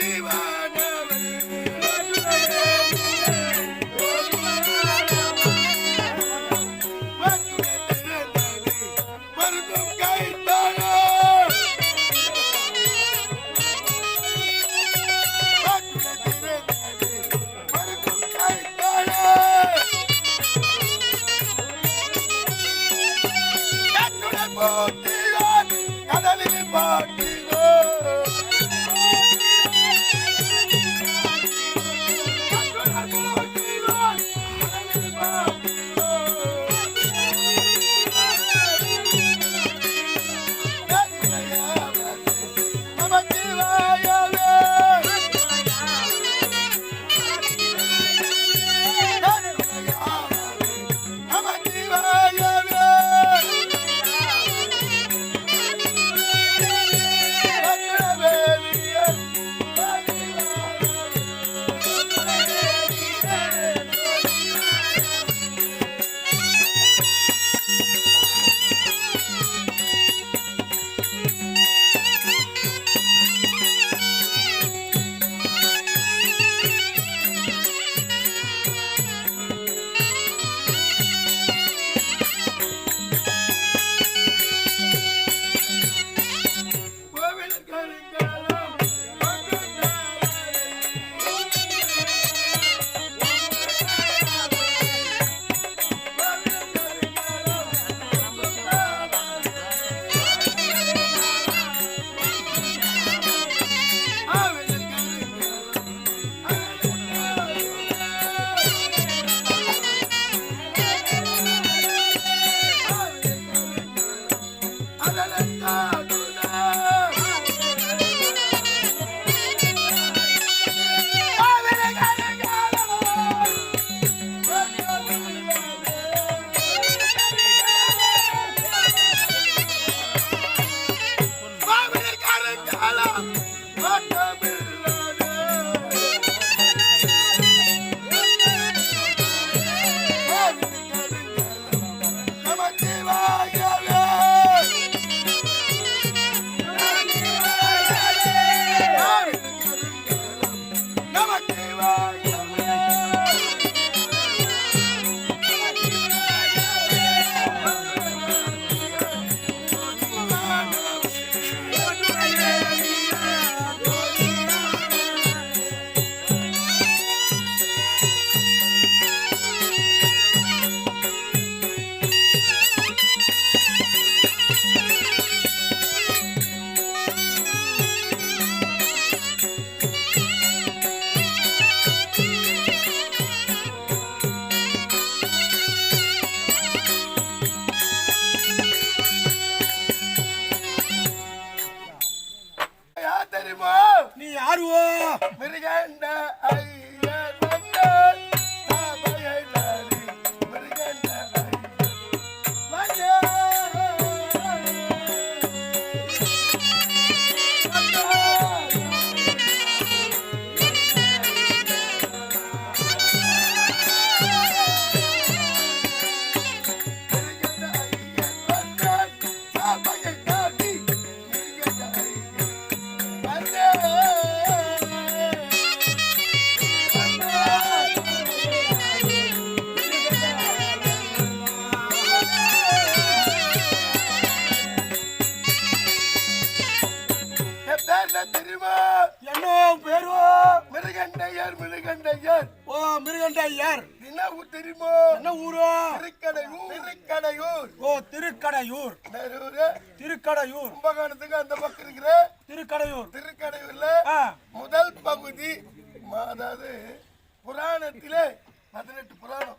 Divine. மிருகண்டையர் மிருகண்டையர் ஓ மிருகண்ட ஐயர். என்ன ஊர் தெரியுமோ? என்ன ஊரோ? திருக்கடையூர். திருக்கடையூர். ஓ திருக்கடையூர். திருக்கடையூர். கும்பகோணத்துக்கு அந்த பக்கம் இருக்கிற திருக்கடையூர். திருக்கடையூர்ல முதல் பகுதி அதாவது புராணத்திலே பதினெட்டு புராணம்.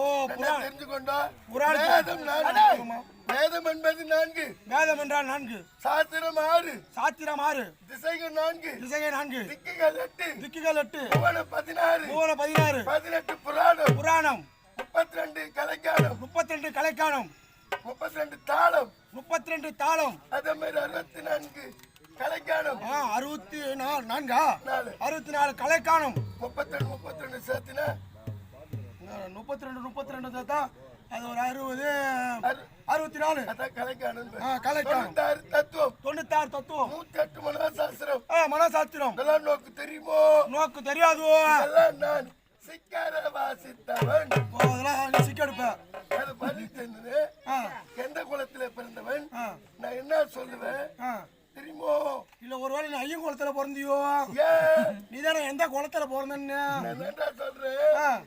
ஓ புராணம் தெரிஞ்சுக்கொண்டோம் புராணம். வேதம் நான்கு. வேதம் என்பது நான்கு. வேதம் என்றால் நான்கு. சாஸ்திரம் ஆறு. சாத்திரம் ஆறு. திசைகள் நான்கு. திசைகை நான்கு. திக்குகள் எட்டு. திக்குகள் எட்டு. புவன பதினாறு. மூவன பதினாறு. பதினெட்டு புராணம். புராணம். முப்பத்தி ரெண்டு கலைக்காலம். முப்பத்தி ரெண்டு கலைக்காலம். முப்பத்தி ரெண்டு தாளம். முப்பத்தி ரெண்டு தாளம். அதே மாதிரி அறுபத்தி நான்கு கலைக்காலம். ஆ அறுபத்தி நாலு. நான்கா? அறுபத்தி நாலு கலைக்காலம். முப்பத்தி ரெண்டு முப்பத்தி ரெண்டு சேர்த்துனா முப்பத்தி ரெண்டு முப்பத்தி ரெண்டு சேர்த்தா அது ஒரு அறுபது அறு- அறுபத்தி நாலு. தொண்ணூத்தாறு தத்துவம். தொண்ணூத்தாறு தத்துவம். நூத்தி எட்டு மனசாஸ்திரம் மனசாஸ்திரம். இதெல்லாம் நோக்கு தெரியுமோ? நோக்கு தெரியாது? இதெல்லாம் நான் சிக்கார வாசித்தவன். அதெல்லாம் நீ சிக்கெடுப்ப அது செஞ்சது ஆ. எந்த குலத்துல பிறந்தவன்? நான் என்ன சொல்லுவேன்? தெரியுமோ? இல்ல ஒருவேளை நீ ஐயன் குளத்துல பிறந்தியோ? நீ தானே எந்த குளத்துல பிறந்தன்னு? நான்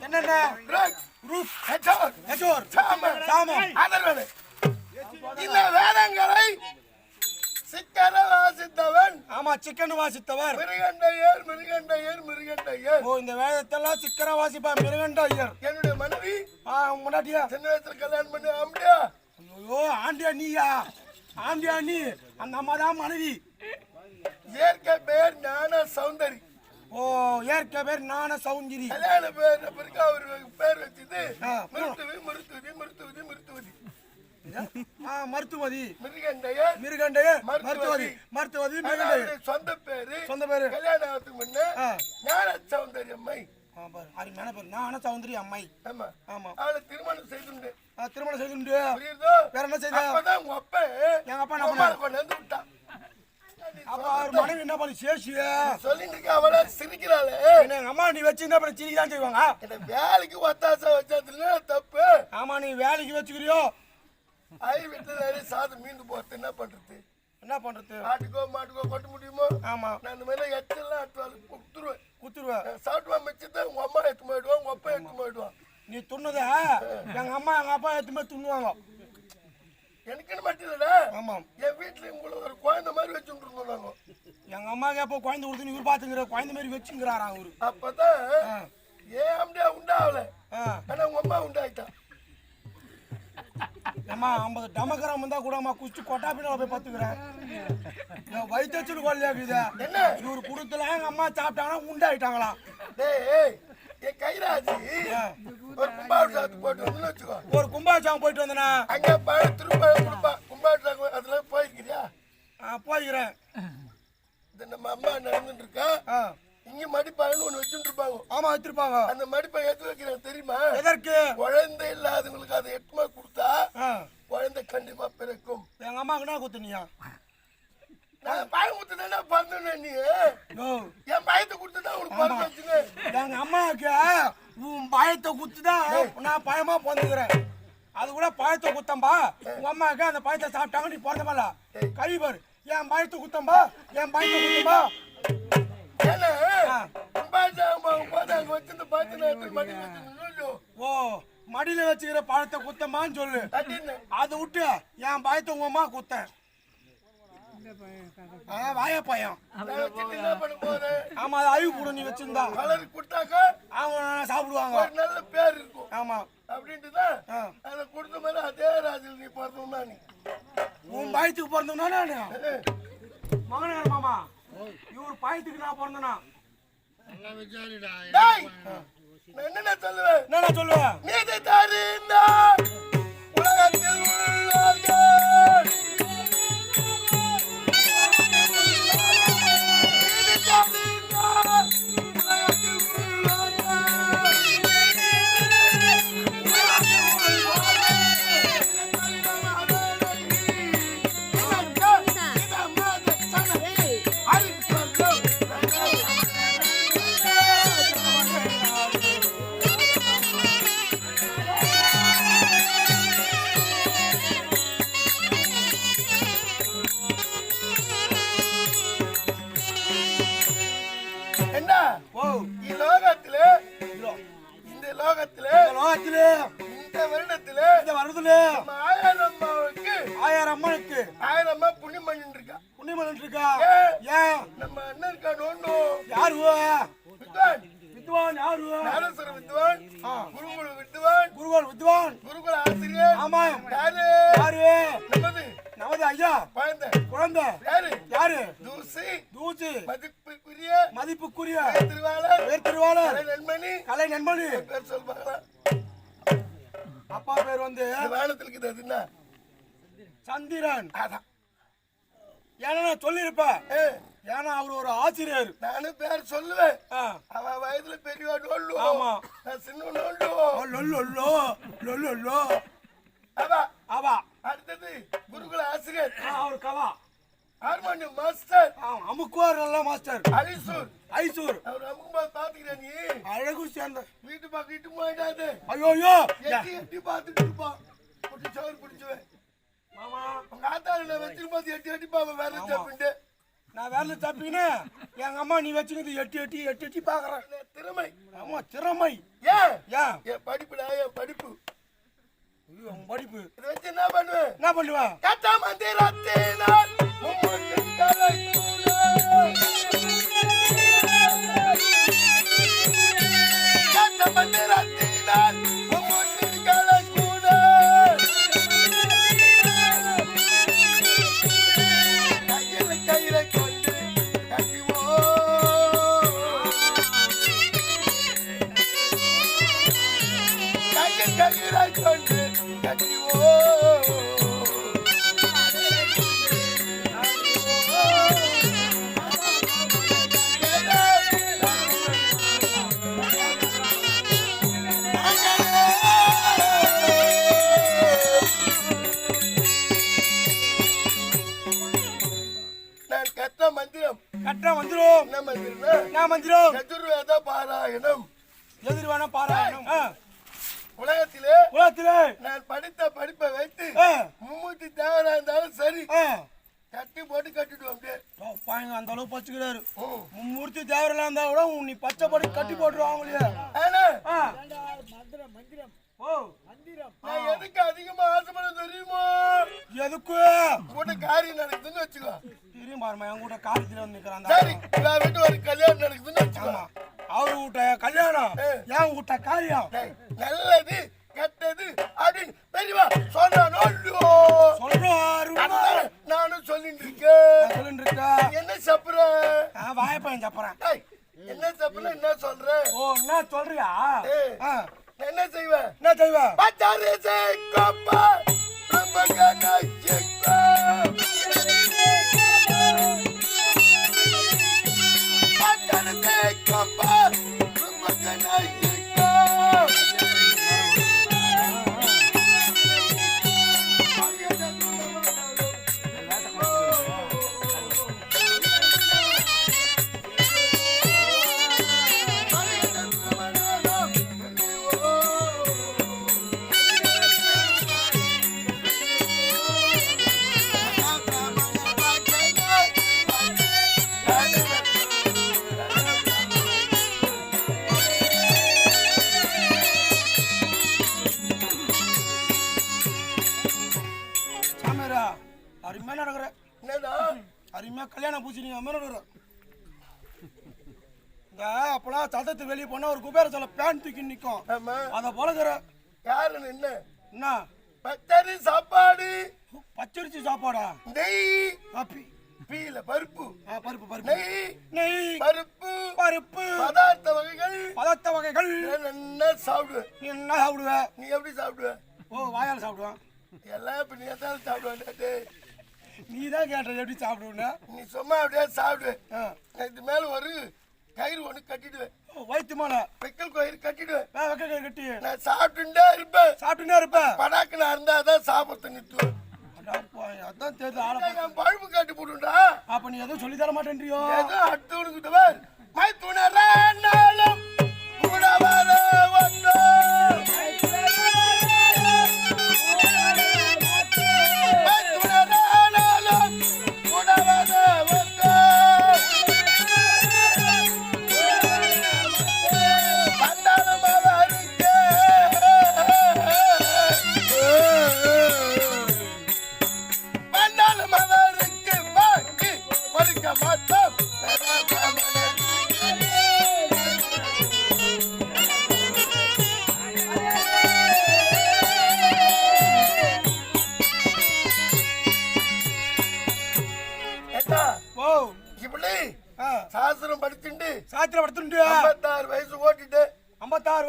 என்னென்ன? ரூப் ஹெச்சோர் ஹெச்சோர் சாமன் சாமன் இந்த வேதங்களை சிக்கன வாசித்தவன் ஆமா சிக்கன் வாசித்தவர் மிருகண்டையர் மிருகண்டையர் மிருகண்டையர் ஓ இந்த வேதத்தெல்லாம் சிக்கன வாசிப்பா மிருகண்டையர் என்னுடைய மனைவி முன்னாடியா? சின்ன வயசுல கல்யாணம் பண்ணி ஆம்பியா ஐயோ ஆண்டியா நீயா? ஆண்டியா நீ? அந்த அம்மா தான் மனைவி. இயற்கை பேர் ஞான சௌந்தரி. ஓ ஏற்க பேர் நான சௌந்தரி கல்யாண பேர் பிறகு அவர் பேர் வச்சது? ஆ. மிருத்துவி மிருத்துவி மிருத்துவதி. மிருத்துவதி ஆ மருத்துவதி. மிருகண்டையர் மிருகண்டைய மருத்துவதி. மருத்துவதி மருத்துவதி மிருகண்டைய சொந்த பேரு சொந்த பேரு. கல்யாணம் ஆகிறதுக்கு முன்ன. ஞான சௌந்தரி அம்மை. அருமையான பேர். நான சௌந்தரி அம்மை. ஆமா. ஆமா. அவளை திருமணம் செய்துண்டு. திருமணம் செய்துண்டு. வேற என்ன செய்த? உங்க அப்பா எங்க அப்பா பண்ணாரு? கொண்டு வந்து விட்டான். அப்ப அவர் மனைவி என்ன பண்ணி சேஷிய சொல்லிட்டு இருக்க அவள சிரிக்கிறாளே. என்ன அம்மா நீ வச்சிருந்தா அப்புறம் சிரிக்க தான் செய்வாங்க? இந்த வேலைக்கு ஒத்தாசை வச்சதுல தப்பு. ஆமா நீ வேலைக்கு வச்சுக்கிறியோ? ஐ வீட்டுல சாதம் மீந்து போறது என்ன பண்றது? என்ன பண்றது? ஆட்டுக்கோ மாட்டுக்கோ கொட்ட முடியுமோ? ஆமா. நான் இந்த மாதிரி எச்செல்லாம் ஆட்டுவாள் குத்துருவேன். குத்துருவ? சாப்பிட்டுவா மிச்சத்தை உங்க அம்மா எடுத்து போயிடுவான் உங்க அப்பா எடுத்து போயிடுவான். நீ துண்ணத? எங்க அம்மா எங்க அப்பா எடுத்து போய் துண்ணுவாங்க. எனக்குன்னு மட்டும் இல்லடா. ஆமாம். என் வீட்டுல உங்களை ஒரு குழந்தை மாதிரி வச்சுட்டு இருந்தோம் நாங்க எங்க அம்மாக்கு எப்போ குழந்தை கொடுத்து இவர் பாத்துக்கிற குழந்தை மாதிரி வச்சுங்கிறாராம் அவரு? அப்பதான். ஏன் அப்படியே உண்டாவல ஆ. ஆனா உங்க அம்மா உண்டாயிட்டா ஏம்மா ஐம்பது டமக்கரம் வந்தா கூட அம்மா குச்சி கொட்டா பின்னால போய் பத்துக்கிறேன் என் வயிற்று கொள்ளையாக்குது என்ன? இவரு கொடுத்துல எங்க அம்மா சாப்பிட்டாங்கன்னா உண்டாயிட்டாங்களாம் டேய் கைராசி ஒரு கும்பாடு சாத்து போட்டு வந்து வச்சுக்கோ. ஒரு கும்பாச்சாரம் போயிட்டு வந்தனா? அங்க பழம் திருப்பழம் கொடுப்பான் கும்பாடு சாக்கு அதுல போயிருக்கிறியா? போய்க்கிறேன் இந்த நம்ம அம்மா நடந்துட்டு இருக்கா? ஆ. இங்க மடிப்பான்னு ஒண்ணு வச்சுட்டு இருப்பாங்க ஆமா வச்சிருப்பாங்க. அந்த மடிப்பை ஏத்து வைக்கிறாங்க தெரியுமா? எதற்கு? குழந்தை இல்லாதவங்களுக்கு அதை எட்டுமா கொடுத்தா ஆ. குழந்தை கண்டிப்பா பிறக்கும். எங்க அம்மாக்கு என்ன குத்துனியா நான் பழம் கொடுத்து தானே பிறந்தேன் நீ. என் பயத்தை கொடுத்து தான் உனக்கு பிறந்து வச்சுன்னு. எங்க அம்மாவுக்கு உன் பயத்தை குத்துதான் நான் பயமா பிறந்துக்கிறேன் அது கூட பழத்தை குத்தம்பா. உங்க அம்மாவுக்கு அந்த பழத்தை சாப்பிட்டாங்க நீ பிறந்தமால கை பாரு. என் பயத்தை குத்தம்பா என் பயத்தை குத்தம்பா. ஓ மடியில வச்சுக்கிற பழத்தை குத்தம்மான்னு சொல்லு. அதை விட்டு என் பயத்தை உங்க அம்மா குத்தேன். வாய பையன். நான் வச்சுட்டு என்ன பண்ண போறேன் ஆமா அது அழிவு கூட நீ வச்சிருந்தா. கலருக்கு கொடுத்தாக்கா அவங்க சாப்பிடுவாங்க. ஒரு நல்ல பேர் இருக்கும். ஆமா. அப்படின்ட்டு தான். அதை கொடுத்த மாதிரி அதே ராஜில் நீ பிறந்தோம்னா நீ? உன் பயத்துக்கு பிறந்தவனா நானு? மகனார் மாமா இவர் பயத்துக்கு நான் பிறந்தனா? என்னென்ன சொல்லுவேன்? என்ன சொல்லுவேன்? நீதி தருந்த குருகோல் வித்வான். குருகுல ஆசிரியர். ஆமா யாரு? யாரு? நமது. நமது ஐயா. குழந்தை. குழந்தை. யாரு? யாரு? தூசி. தூசி. மதிப்புக்குரிய. மதிப்புக்குரிய. திருவாளர். பேர் திருவாளர். நண்மணி கலை நண்பனு பேர் சொல்லுவாங்க அப்பா பேர் வந்து இந்த வானத்தில் இருக்குது என்ன? சந்திரன். அதான். ஏன்னா சொல்லியிருப்பேன். ஏன்னா அவர் ஒரு ஆசிரியர். நானும் பேர் சொல்லுவேன். அவன் வயதுல பெரியவா நோண்டு ஆமா. நான் சின்ன நோண்டு ஓ, லொல்லொல்லோ லொல்லொல்லோ அவா. அவா. அடுத்தது குருகுல ஆசிரியர். அவர் கவா. Harmonium master. அமுக்குவார் நல்ல மாஸ்டர். அலிசூர் ஐசூர். அவர் அமுக்கும்போது பாத்துக்கிறேன் நீ. அழகு சேர்ந்த. வீட்டு பக்கம் இட்டு போயிடாது. ஐயோ ஐயோ எட்டி எட்டி பார்த்துட்டு இருப்பான் புட்டி சோறு பிடிச்சுவேன். மாமா. உங்க ஆத்தாரில் வச்சிருக்கும் போது எட்டி எட்டி பாப்பேன் வேலை சாப்பிட்டு நான் வேலை தப்பின்னு எங்க அம்மா நீ வச்சுக்கிறது எட்டி எட்டி எட்டி எட்டி பாக்குறேன் திறமை? ஆமா திறமை. ஏன்? ஏன்? என் படிப்புடா என் படிப்பு. ஐயோ, உன் படிப்பு. இதை வச்சு என்ன பண்ணுவேன்? என்ன பண்ணுவ? கட்ட மந்திரத்தினால் மும்முக்கு நான் மந்திரம் சதுர்வேத பாராயணம் எதிர் வேணா பாராயணம். உலகத்திலே உலகத்திலே நான் படித்த படிப்பை வைத்து. மும்மூர்த்தி தேவரா இருந்தாலும் சரி. கட்டி போட்டு கட்டிட்டு அப்படியே பாருங்க அந்த அளவு பச்சுக்கிறாரு. மும்மூர்த்தி தேவரெல்லாம் இருந்தா கூட நீ பச்சை படி கட்டி. ஓ நான் எதுக்கு அதிகமா ஆசைப்பட தெரியுமா? எதுக்கு? கூட காரியம் நடக்குதுன்னு வச்சுக்கோ. தெரியும் பாருமா என் கூட காலேஜ்ல வந்து நிக்கிறான் சரி நான் வீட்டு ஒரு கல்யாணம் நடக்குதுன்னு வச்சுக்கோ. ஆமா. அவரு வீட்ட கல்யாணம். என் வீட்ட காரியம். டேய், நல்லது கெட்டது அப்படின்னு பெரியவா சொல்றானோ இல்லையோ? சொல்றாரு. நானும் சொல்லிட்டு இருக்கேன். சொல்லிட்டு இருக்கா என்ன சப்புற நான் வாயப்பையன் சப்புறேன் டேய், என்ன சப்புற என்ன சொல்ற? ஓ என்ன சொல்றியா? என்ன செய்வேன்? என்ன செய்வ பச்சாரி சேக்கோப்பா ரொம்ப பச்சாரி சேக்கோப்பா கல்யாணம் மாதிரி நடக்கிற இந்த அப்பெல்லாம் சதத்து வெளியே போனா ஒரு குபேர சொல்ல பேன் தூக்கி நிக்கும். ஆமா. அத போலக்கிற. யாரு என்ன? என்ன? பச்சரி சாப்பாடு. பச்சரிசி சாப்பாடா? நெய். காப்பி. பீல பருப்பு. ஆ பருப்பு பருப்பு. நெய். நெய். பருப்பு. பருப்பு. பதார்த்த வகைகள். பதத்த வகைகள். என்ன சாப்பிடுவேன் நீ என்ன சாப்பிடுவ? நீ எப்படி சாப்பிடுவ? ஓ வாயால் சாப்பிடுவேன். எல்லாம் இப்ப நீ தான் சாப்பிடுவேன். நீ தான் கேட்ட எப்படி சாப்பிடுவேன்னு? நீ சும்மா அப்படியே சாப்பிடுவேன். நான் இது மேல ஒரு கயிறு ஒண்ணு கட்டிடுவேன். மேல? வெக்கல் கயிறு கட்டிடுவேன். ஆ, வெக்க கை கட்டி. நான் சாப்பிட்டுட்டே இருப்பேன். சாப்பிட்டுனே இருப்ப படாக்கு நான் இருந்தாதான் சாப்பிட்டு நிறுத்துவேன் அதான் தெரியுது ஆளை பழுப்பு காட்டி போட்டுண்டா? அப்ப நீ எதுவும் சொல்லி தர மாட்டேன்றியோ? ஏதோ அடுத்தவனுக்கிட்டவர் மை துணரானாலும் கூட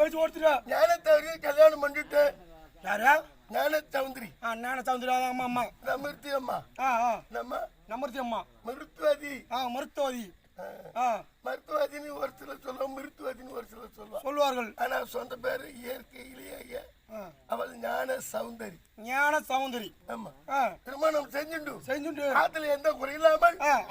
வயசு ஓடுத்துட்டு ஞானத்தவரி கல்யாணம் பண்ணிட்டு யாரு? ஞான சௌந்தரி. ஆ ஞான சௌந்தரியா அம்மா அம்மா. மிருத்தி அம்மா. ஆ ஆ. நம்ம நமர்த்தி அம்மா. மிருத்துவதி. ஆ மருத்துவதி. ஆ. மருத்துவதினு ஒரு சிலர் சொல்லுவோம் மிருத்துவதினு ஒரு சிலர் சொல்லுவோம் சொல்லுவார்கள். ஆனா சொந்த பேரு இயற்கையிலேயே அவள் ஞான சௌந்தரி. ஞான சௌந்தரி. ஆமா. திருமணம் செஞ்சுண்டு. செஞ்சுட்டு ஆத்துல எந்த குறையில்லாமல் ஆ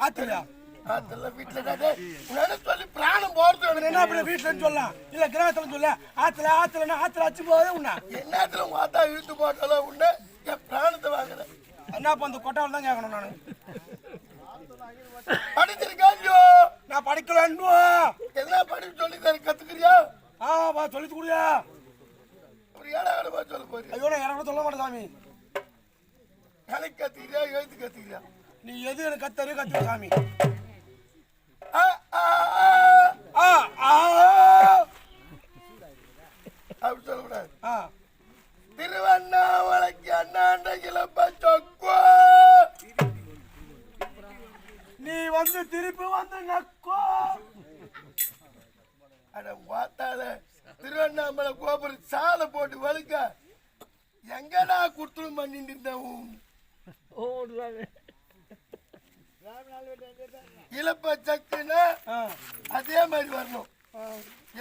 ஆத்துல வீட்டுல டாடே, உன்னால சொல்லி பிராணம் போறது என்ன அப்படி வீட்டுல சொல்லலாம் இல்ல கிராமத்துல சொல்ல? ஆத்துல ஆத்துல ஆத்துல அச்சு போதே உன்ன. என்னத்துல ஆத்தா இழுத்து போட்டாலும் உண்டு என் பிராணத்தை வாங்குறேன். என்ன அப்ப அந்த கொட்டாவில் தான் கேட்கணும் நானு? படிச்சிருக்காங்க நான் படிக்கலன்னு என்ன படிப்பு சொல்லி தர கத்துக்கிறியா? ஆ வா சொல்லி கொடுயா. ஒரு ஏழாவது சொல்ல ஐயோ நான் எனக்கு சொல்ல மாட்டேன் சாமி. கணக்கு கத்துக்கிறியா எழுத்து கத்துக்கிறியா நீ எது எனக்கு கத்தரு கத்து சாமி ஆ, ஆ, ஆ. ஆ ஆ அப்படி சொல்லக்கூடாது ஆ திருவண்ணாமலைக்கு அண்ணாண்ட இளப்ப சொக்கோ நீ வந்து திருப்பி வந்து நக்கோ. அட பார்த்தாத திருவண்ணாமலை கோபுரம் சாலை போட்டு வழுக்க எங்கடா குடுத்துடும் பண்ணிட்டு இருந்தேன் உன்? இளப்ப சக்குன்னா அதே மாதிரி வரணும்.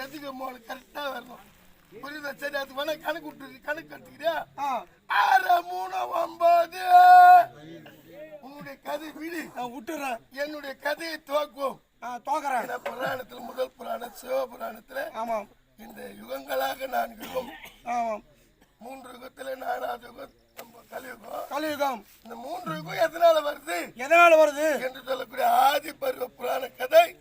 எதுக்கு மூணு கரெக்டா வரணும்? புரியுதா? சரி அது வேணா கணக்கு விட்டு கணக்கு கட்டுக்கிறியா ஆறு மூணு ஒன்பது. உன்னுடைய கதை விடு. நான் விட்டுறேன். என்னுடைய கதையை துவக்கும் ஆ தோக்குறேன் இந்த புராணத்துல முதல் புராணம் சிவபுராணத்துல ஆமாம். இந்த யுகங்களாக நான்கு யுகம். ஆமாம். மூன்று யுகத்துல நாலாவது யுகம் நம்ம கலியுகம். கலியுகம். இந்த மூன்று யுகம் எதனால வருது? எதனால வருது? என்று சொல்லக்கூடிய ஆதி பருவ புராண கதை.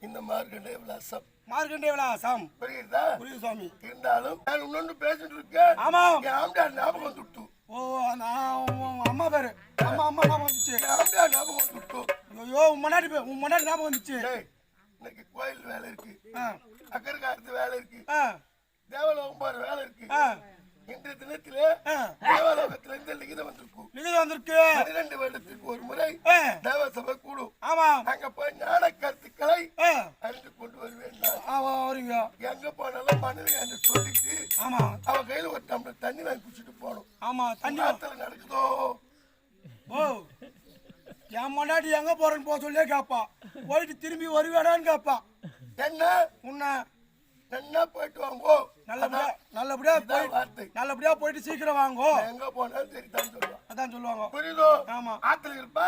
இந்த மார்க்கண்டே விலாசம். மார்க்கண்டே விலாசம். புரியுதா? புரியுது சாமி இருந்தாலும் நான் இன்னொன்று பேசிட்டு இருக்கேன். ஆமாம். ஞாபகம் துட்டு ஓ நான் உன் அம்மா பேரு. அம்மா அம்மா ஞாபகம் வந்துச்சு. ஆம்டார் ஞாபகம் துட்டு ஐயோ உன் முன்னாடி பே- உன் முன்னாடி ஞாபகம் வந்துச்சு. டேய், இன்னைக்கு கோயில் வேலை இருக்கு. ஆ. அக்கறக்காரத்து வேலை இருக்கு. ஆ. தேவலோகம் போற வேலை இருக்கு. ஆ. இன்றைய தினத்திலே ஆ. தேவலோகத்துல இருந்து லிகிதம் வந்திருக்கும். நிகழ்ச்சி வந்திருக்கு. பன்னிரண்டு வருடத்துக்கு ஒரு முறை ஆ. தேவ சபை கூடும். ஆமாம் அங்க போய் ஞான கருத்துக்களை ஆ. அறிந்து கொண்டு வருவேன் நான். ஆமா எங்க போனாலும் மனைவி என்று சொல்லிட்டு ஆமா. அவ கையில ஒரு டம்ளர் தண்ணி வாங்கி குடிச்சிட்டு போகணும் ஆமா தண்ணி நடக்குதோ? ஓ என் முன்னாடி எங்க போறேன்னு போக சொல்லியே கேப்பா. போயிட்டு திரும்பி வருவேடான்னு கேப்பா. என்ன? உன்னை நன்னா போயிட்டு வாங்கோ? நல்லபடியா நல்லபடியா போய் நல்லபடியா போயிட்டு சீக்கிரம் வாங்கோ. எங்க போனாலும் சரி தான் சொல்லுவான். அதான் சொல்லுவாங்க. புரியுதோ? ஆமா. ஆத்துல இருப்பா?